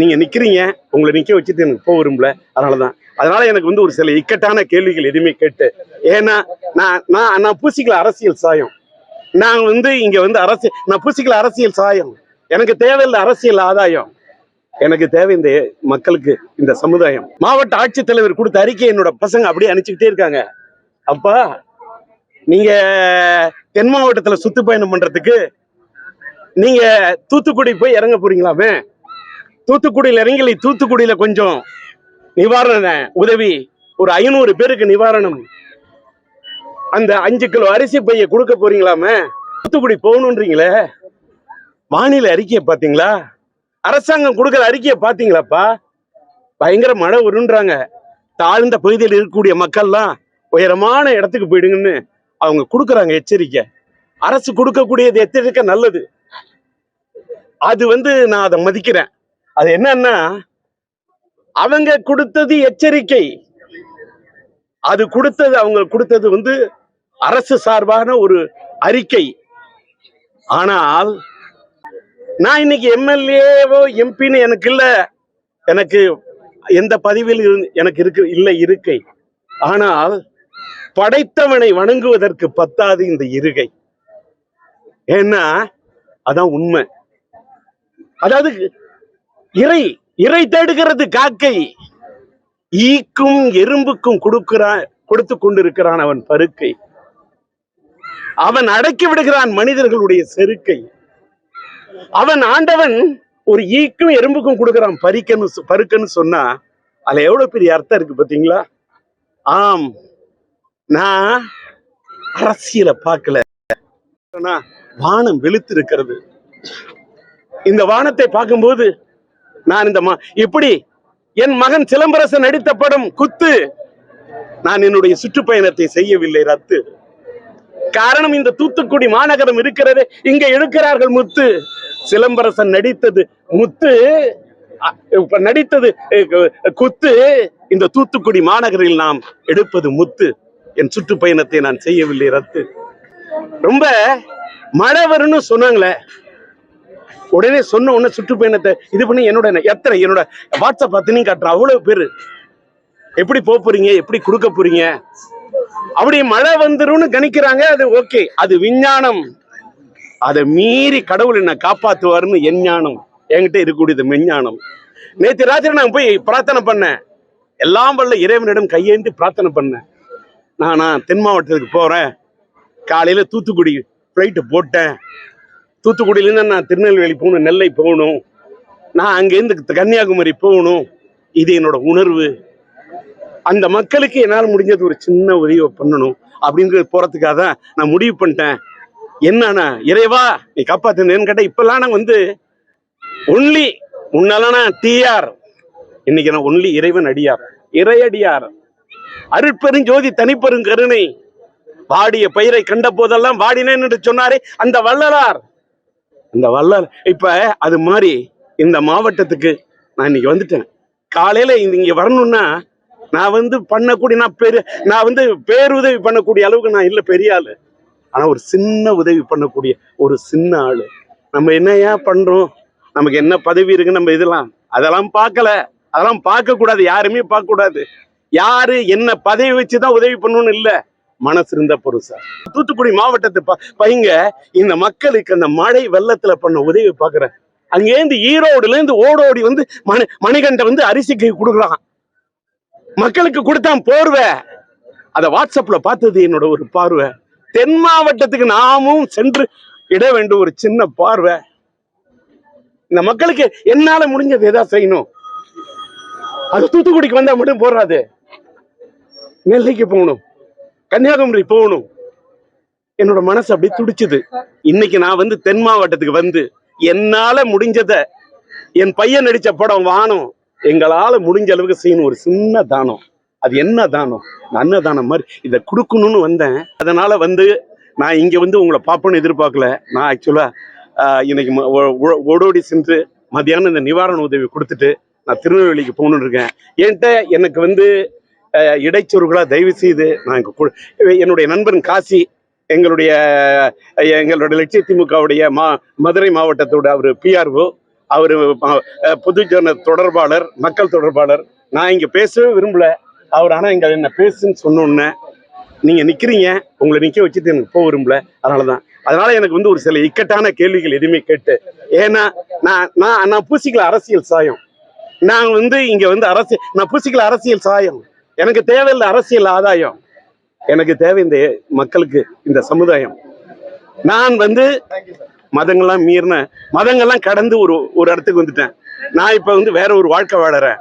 நீங்க நிக்கிறீங்க உங்களை நிக்க வச்சுட்டு எனக்கு போக விரும்பல அதனாலதான். அதனால எனக்கு வந்து ஒரு சில இக்கட்டான கேள்விகள் எதுவுமே கேட்டு ஏன்னா நான் நான் நான் பூசிக்கல அரசியல் சாயம். நான் வந்து இங்க வந்து அரசியல் நான் பூசிக்கல அரசியல் சாயம். எனக்கு தேவையில்லை அரசியல் ஆதாயம். எனக்கு தேவை இந்த மக்களுக்கு இந்த சமுதாயம். மாவட்ட ஆட்சித்தலைவர் கொடுத்த அறிக்கை என்னோட பசங்க அப்படியே அனுப்பிச்சுக்கிட்டே இருக்காங்க. அப்பா நீங்க தென் மாவட்டத்துல சுத்து பயணம் பண்றதுக்கு நீங்க தூத்துக்குடி போய் இறங்க போறீங்களாமே தூத்துக்குடியில இறங்கி தூத்துக்குடியில கொஞ்சம் நிவாரண உதவி ஒரு ஐநூறு பேருக்கு நிவாரணம். அந்த அஞ்சு கிலோ அரிசி பைய கொடுக்க போறீங்களாமே? தூத்துக்குடி போகணுன்றீங்களே? வானிலை அறிக்கையை பார்த்தீங்களா? அரசாங்கம் கொடுக்குற அறிக்கையை பார்த்தீங்களாப்பா? பயங்கர மழை வருன்றாங்க. தாழ்ந்த பகுதியில் இருக்கக்கூடிய மக்கள்லாம் உயரமான இடத்துக்கு போயிடுங்கன்னு அவங்க கொடுக்குறாங்க எச்சரிக்கை. அரசு கொடுக்கக்கூடியது எச்சரிக்கை நல்லது. அது வந்து நான் அதை மதிக்கிறேன். அது என்னன்னா அவங்க கொடுத்தது எச்சரிக்கை. அது கொடுத்தது அவங்க கொடுத்தது வந்து அரசு சார்பான ஒரு அறிக்கை. ஆனால் நான் இன்னைக்கு எம்எல்ஏவோ எம்பின்னு எனக்கு இல்ல. எனக்கு எந்த பதவியில் இருந்து- எனக்கு இருக்கு இல்லை இருக்கை. ஆனால் படைத்தவனை வணங்குவதற்கு பத்தாது இந்த இருகை. ஏன்னா அதான் உண்மை. அதாவது இறை இறை தேடுகிறது காக்கை. ஈக்கும் எறும்புக்கும் கொடுக்கிறான் கொடுத்து கொண்டிருக்கிறான் அவன் பருக்கை. அவன் அடக்கி விடுகிறான் மனிதர்களுடைய செருக்கை. அவன் ஆண்டவன் ஒரு ஈக்கும் எறும்புக்கும் கொடுக்கிறான் பறிக்கன்னு பருக்கன்னு சொன்னா அதுல எவ்வளவு பெரிய அர்த்தம் இருக்கு பாத்தீங்களா ஆம். நான் அரசியலை பார்க்கல. வானம் வெளுத்து இருக்கிறது இந்த வானத்தை பார்க்கும்போது நான் இந்த மா- இப்படி என் மகன் சிலம்பரசன் நடித்த படம் குத்து நான் என்னுடைய சுற்றுப்பயணத்தை செய்யவில்லை ரத்து. காரணம் இந்த தூத்துக்குடி மாநகரம் இருக்கிறது இங்க எடுக்கிறார்கள் முத்து. சிலம்பரசன் நடித்தது முத்து இப்ப நடித்தது குத்து. இந்த தூத்துக்குடி மாநகரில் நாம் எடுப்பது முத்து. என் சுற்றுப்பயணத்தை நான் செய்யவில்லை ரத்து. ரொம்ப மழை வரும்னு சொன்னாங்களே உடனே சொன்ன உடனே சுற்றுப்பயணத்தை இது பண்ணி என்னோட எத்தனை என்னோட வாட்ஸ்அப் அத்தனையும் காட்டுறேன். அவ்வளவு பேர். எப்படி போக போறீங்க? எப்படி கொடுக்க போறீங்க? அப்படி மழை வந்துரும்னு கணிக்கிறாங்க அது ஓகே அது விஞ்ஞானம். அதை மீறி கடவுள் என்ன காப்பாத்துவாருன்னு என் ஞானம். என்கிட்ட இருக்கக்கூடியது மெஞ்ஞானம். நேற்று ராத்திரி நான் போய் பிரார்த்தனை பண்ணேன். எல்லாம் வல்ல இறைவனிடம் கையேந்தி பிரார்த்தனை பண்ணேன். நான் நான் தென் மாவட்டத்துக்கு போறேன். காலையில தூத்துக்குடி ஃப்ளைட்டு போட்டேன். தூத்துக்குடியிலேருந்து நான் திருநெல்வேலி போகணும் நெல்லை போகணும். நான் அங்கேருந்து கன்னியாகுமரி போகணும். இது என்னோட உணர்வு. அந்த மக்களுக்கு என்னால் முடிஞ்சது ஒரு சின்ன உதவி பண்ணணும். அப்படிங்கிறது போறதுக்காக தான் நான் முடிவு பண்ணிட்டேன். என்னன்னா இறைவா நீ காப்பாத்தினேன்னு கேட்டால் இப்பெல்லாம் நான் வந்து ஒன்லி முன்னாலனா டிஆர் இன்னைக்கு நான் ஒன்லி இறைவன் அடியார். இறையடியார். அருட்பெரும் ஜோதி கருணை வாடிய பயிரை கண்ட போதெல்லாம் வாடினேன் என்று சொன்னாரே அந்த வள்ளலார். இந்த வள்ளல். இப்போ அது மாதிரி இந்த மாவட்டத்துக்கு நான் இன்னைக்கு வந்துட்டேன். காலையில் இங்கே வரணும்னா நான் வந்து பண்ணக்கூடிய நான் பெரு நான் வந்து பேருதவி பண்ணக்கூடிய அளவுக்கு நான் இல்லை பெரிய ஆள். ஆனால் ஒரு சின்ன உதவி பண்ணக்கூடிய ஒரு சின்ன ஆள். நம்ம என்னையா பண்ணுறோம் நமக்கு என்ன பதவி இருக்கு? நம்ம இதெல்லாம் அதெல்லாம் பார்க்கல. அதெல்லாம் பார்க்கக்கூடாது. யாருமே பார்க்கக்கூடாது. யாரு என்ன பதவி வச்சு தான் உதவி பண்ணணும்னு இல்லை. மனசு இருந்த பொருசா தூத்துக்குடி மாவட்டத்தை பையங்க இந்த மக்களுக்கு அந்த மழை வெள்ளத்துல பண்ண உதவி பாக்குறேன். அங்கேருந்து ஈரோடுல இருந்து ஓடோடி வந்து மணி மணிகண்ட வந்து அரிசிக்கு கொடுக்குறான். மக்களுக்கு கொடுத்தான் போர்வை. அத வாட்ஸ்அப்ல பார்த்தது என்னோட ஒரு பார்வை. தென் மாவட்டத்துக்கு நாமும் சென்று இட வேண்டும் ஒரு சின்ன பார்வை. இந்த மக்களுக்கு என்னால முடிஞ்சது எதா செய்யணும்? அது தூத்துக்குடிக்கு வந்தா மட்டும் போறாது. நெல்லைக்கு போகணும். கன்னியாகுமரி போகணும். என்னோட மனசு அப்படியே துடிச்சுது. இன்னைக்கு நான் வந்து தென் மாவட்டத்துக்கு வந்து என்னால முடிஞ்சத என் பையன் நடிச்ச படம் வானம். எங்களால முடிஞ்ச அளவுக்கு செய்யணும். ஒரு சின்ன தானம். அது என்ன தானம்? அன்னதானம் மாதிரி இதை கொடுக்கணும்னு வந்தேன். அதனால வந்து நான் இங்க வந்து உங்களை பார்ப்பேன்னு எதிர்பார்க்கல. நான் ஆக்சுவலா இன்னைக்கு ம- ஓ- ஓ- ஓடோடி சென்று மத்தியானம் இந்த நிவாரண உதவி கொடுத்துட்டு நான் திருநெல்வேலிக்கு போகணுன்னு இருக்கேன். என்கிட்ட எனக்கு வந்து இடைச்சொருகளாக தயவு செய்து நான் கு- என்னுடைய நண்பன் காசி எங்களுடைய எங்களுடைய லட்சிய திமுகவுடைய மா மதுரை மாவட்டத்தோட அவர் பிஆர்ஓ அவர் பொதுஜன தொடர்பாளர் மக்கள் தொடர்பாளர். நான் இங்கே பேசவே விரும்பல. அவர் ஆனால் எங்கள் என்ன பேசுன்னு சொன்னோன்னே நீங்கள் நிற்கிறீங்க உங்களை நிற்க வச்சுட்டு எனக்கு போக விரும்பல. அதனாலதான் அதனால் எனக்கு வந்து ஒரு சில இக்கட்டான கேள்விகள் எதுவுமே கேட்டு ஏன்னா நான் நான் நான் பூசிக்கல அரசியல் சாயம். நான் வந்து இங்கே வந்து அரசியல் நான் பூசிக்கல அரசியல் சாயம். எனக்கு தேவையில்லை அரசியல் ஆதாயம். எனக்கு தேவை இந்த மக்களுக்கு இந்த சமுதாயம். நான் வந்து மதங்கள்லாம் மீறின மதங்கள்லாம் கடந்து ஒரு ஒரு இடத்துக்கு வந்துட்டேன். நான் இப்ப வந்து வேற ஒரு வாழ்க்கை வாழறேன்.